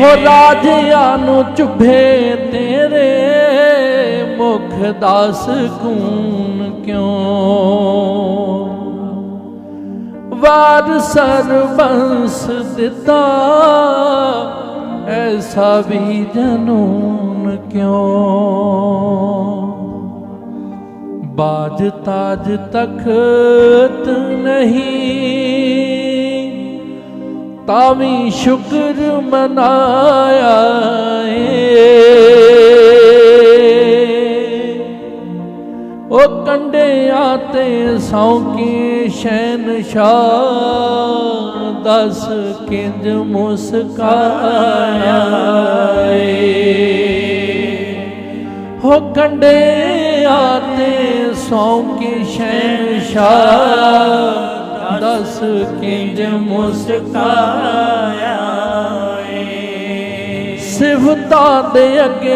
ਹੋ ਰਾਜਿਆਂ ਨੂੰ ਚੁਭੇ ਤੇਰੇ ਮੁਖ ਦਾਸ ਕੂਨ ਕਿਉਂ? ਵਾਰ ਸਰਬੰਸ ਦਿੱਤਾ ਐਸਾ ਵੀ ਜਨੂਨ ਕਿਉਂ? ਬਾਜ ਤਾਜ ਤਖਤ ਨਹੀਂ ਤਾਂ ਵੀ ਸ਼ੁਕਰ ਮਨਾਇਆ ਏ। ਉਹ ਕੰਡਿਆਂ ਤੇ ਸੌਂਕੀ ਸ਼ਹਿਨशाह ਦਸ ਕਿੰਜ ਮੁਸਕਾਇਆ ਏ। ਹੋ ਕੰਡਿਆਂ ਤੇ ਸੌਂਕੀ ਸ਼ਹਿਨशाह ਦਸ ਕਿੰਜ ਮੁਸਕਾਇਆ ਏ ਸਿਫਤਾਂ ਦੇ ਅੱਗੇ